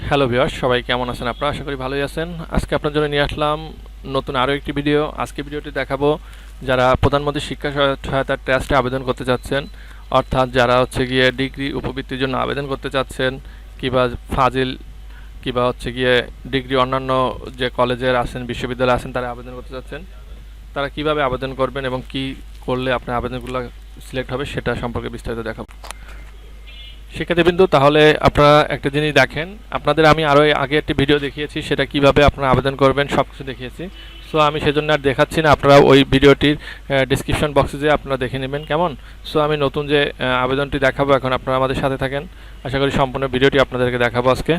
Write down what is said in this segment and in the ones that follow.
Hello viewers সবাই কেমন আছেন আপনারা? আশা করি ভালোই আছেন। আজকে আপনার জন্য নিয়ে আসলাম নতুন আরও একটি ভিডিও আজকে ভিডিওটি দেখাবো যারা প্রধানমন্ত্রী শিক্ষা সহায়- সহায়তা ট্রাস্টে আবেদন করতে চাচ্ছেন, অর্থাৎ যারা হচ্ছে গিয়ে ডিগ্রি উপবৃত্তির জন্য আবেদন করতে চাচ্ছেন, কিংবা ফাজিল, কিংবা হচ্ছে গিয়ে ডিগ্রি অন্যান্য যে কলেজের আছেন, বিশ্ববিদ্যালয়ে আছেন, তারা আবেদন করতে চাচ্ছেন, তারা কীভাবে আবেদন করবেন এবং কি করলে আপনার আবেদনগুলো সিলেক্ট হবে সেটা সম্পর্কে বিস্তারিত দেখাবো। শিক্ষার্থীবৃন্দু তাহলে আপনারা একটা জিনিস দেখেন। আপনাদের আমি আরও আগে একটি ভিডিও দেখিয়েছি, সেটা কীভাবে আপনারা আবেদন করবেন সব কিছু দেখিয়েছি। সো আমি সেজন্য আর দেখাচ্ছি না, আপনারা ওই ভিডিওটির ডিসক্রিপশন বক্সে যে আপনারা দেখে নেবেন, কেমন? সো আমি নতুন যে আবেদনটি দেখাবো, এখন আপনারা আমাদের সাথে থাকেন। আশা করি সম্পূর্ণ ভিডিওটি আপনাদেরকে দেখাবো আজকে।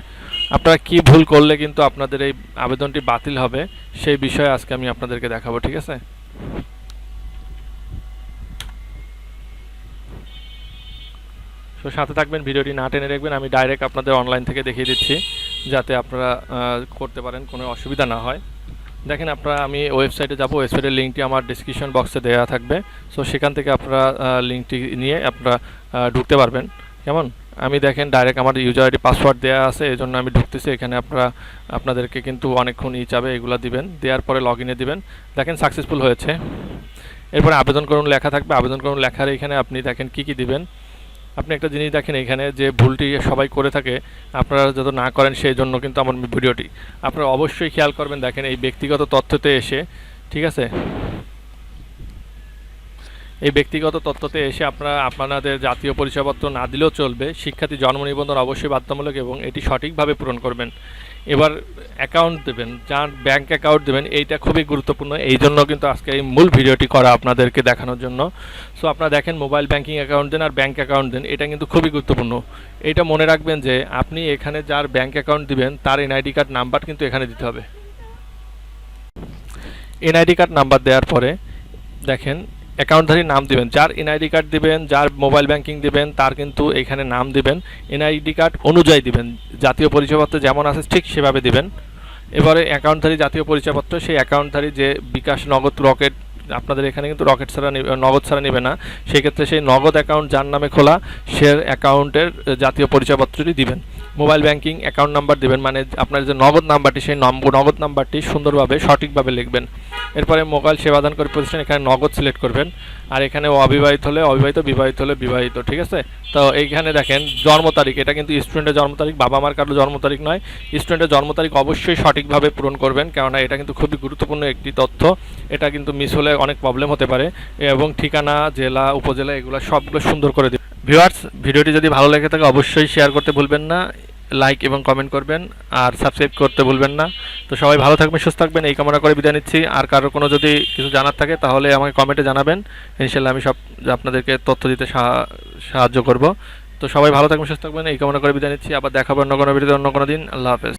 আপনারা কি ভুল করলে কিন্তু আপনাদের এই আবেদনটি বাতিল হবে, সেই বিষয়ে আজকে আমি আপনাদেরকে দেখাবো, ঠিক আছে? তো সাথে থাকবেন, ভিডিওটি না টেনে রাখবেন আমি ডাইরেক্ট আপনাদের অনলাইন থেকে দেখিয়ে দিচ্ছি, যাতে আপনারা করতে পারেন, কোনো অসুবিধা না হয়। দেখেন আপনারা, আমি ওয়েবসাইটে যাব ওয়েবসাইটের লিঙ্কটি আমার ডিসক্রিপশন বক্সে দেওয়া থাকবে। সো সেখান থেকে আপনারা লিঙ্কটি নিয়ে আপনারা ঢুকতে পারবেন। কেমন? আমি দেখেন ডাইরেক্ট আমার ইউজার আইডি পাসওয়ার্ড দেওয়া আছে এই জন্য আমি ঢুকতেছি। এখানে আপনারা, আপনাদেরকে কিন্তু অনেকক্ষণ ই চাবে এগুলো দিবেন। দেওয়ার পরে লগ ইনে দিবেন। দেখেন সাকসেসফুল হয়েছে। এরপরে আবেদন করুন লেখা থাকবে। আবেদন করুন লেখার এখানে আপনি দেখেন কি কি দিবেন। আপনি একটা জিনিস দেখেন এখানে যে ভুলটি সবাই করে থাকে, আপনারা যত না করেন সেই জন্য কিন্তু আমার ভিডিওটি। আপনারা অবশ্যই খেয়াল করবেন, দেখেন এই ব্যক্তিগত তথ্যতে এসে, ঠিক আছে? এই ব্যক্তিগত তথ্যতে এসে আপনারা, আপনাদের জাতীয় পরিচয়পত্র না দিলেও চলবে। শিক্ষার্থী জন্ম নিবন্ধন অবশ্যই বাধ্যতামূলক এবং এটি সঠিকভাবে পূরণ করবেন। এবার অ্যাকাউন্ট দেবেন, যার ব্যাংক অ্যাকাউন্ট দেবেন, এইটা খুবই গুরুত্বপূর্ণ। এই জন্য কিন্তু আজকে এই মূল ভিডিওটি করা আপনাদেরকে দেখানোর জন্য। সো আপনারা দেখেন মোবাইল ব্যাংকিং অ্যাকাউন্ট দেন আর ব্যাংক অ্যাকাউন্ট দেন, এটা কিন্তু খুবই গুরুত্বপূর্ণ। এটা মনে রাখবেন যে, আপনি এখানে যার ব্যাংক অ্যাকাউন্ট দিবেন, তার এনআইডি কার্ড নাম্বার কিন্তু এখানে দিতে হবে। এনআইডি কার্ড নাম্বার দেওয়ার পরে দেখেন অ্যাকাউন্টধারীর নাম দিবেন। যার এনআইডি কার্ড দিবেন, যার মোবাইল ব্যাংকিং দিবেন, তার কিন্তু এখানে নাম দিবেন। এনআইডি কার্ড অনুযায়ী দিবেন। জাতীয় পরিচয়পত্র যেমন আছে ঠিক সেভাবে দিবেন। এবারে অ্যাকাউন্টধারী জাতীয় পরিচয়পত্র, সেই অ্যাকাউন্টধারী যে বিকাশ নগদ রকেট, আপনাদের এখানে কিন্তু রকেট ছাড়া নগদ ছাড়া নেবে না। সেক্ষেত্রে সেই নগদ অ্যাকাউন্ট যার নামে খোলা, সে অ্যাকাউন্টের জাতীয় পরিচয়পত্রটি দিবেন। মোবাইল ব্যাংকিং, অ্যাকাউন্ট নাম্বার দিবেন মানে আপনার যে নগদ নাম্বারটি, সেই নম্বর নগদ নাম্বারটি সুন্দরভাবে, সঠিকভাবে লিখবেন। এরপরে মোবাইল সেবাদান করে প্রতিষ্ঠান এখানে নগদ সিলেক্ট করবেন। আর এখানে অবিবাহিত হলে অবিবাহিত, বিবাহিত হলে বিবাহিত, ঠিক আছে? তো এইখানে দেখেন, জন্ম তারিখ। এটা কিন্তু স্টুডেন্টের জন্ম তারিখ, বাবা মার কারও জন্ম তারিখ নয়। স্টুডেন্টের জন্ম তারিখ অবশ্যই সঠিকভাবে পূরণ করবেন, কেননা এটা কিন্তু খুবই গুরুত্বপূর্ণ একটি তথ্য। এটা কিন্তু মিস হলে অনেক প্রবলেম হতে পারে। এবং ঠিকানা, জেলা, উপজেলা, এগুলো সবগুলো সুন্দর করে দিন ভিউয়ার্স, ভিডিওটি যদি ভালো লেগে থাকে, অবশ্যই শেয়ার করতে ভুলবেন না, লাইক এবং কমেন্ট করবেন, আর সাবস্ক্রাইব করতে ভুলবেন না। তো সবাই ভালো থাকবেন, সুস্থ থাকবেন, এই কামনা করে বিদায় নিচ্ছি। আর কারও কোনো যদি কিছু জানার থাকে, তাহলে আমাকে কমেন্টে জানাবেন। ইনশাল্লাহ আমি সব, আপনাদেরকে তথ্য দিতে সাহা- সাহায্য করব। তো সবাই ভালো থাকবেন, সুস্থ থাকবেন, এই কামনা করে বিদায় নিচ্ছি। আবার দেখাবো অন্য কোনো ভিডিওতে, অন্য কোনো দিন। আল্লাহ হাফেজ।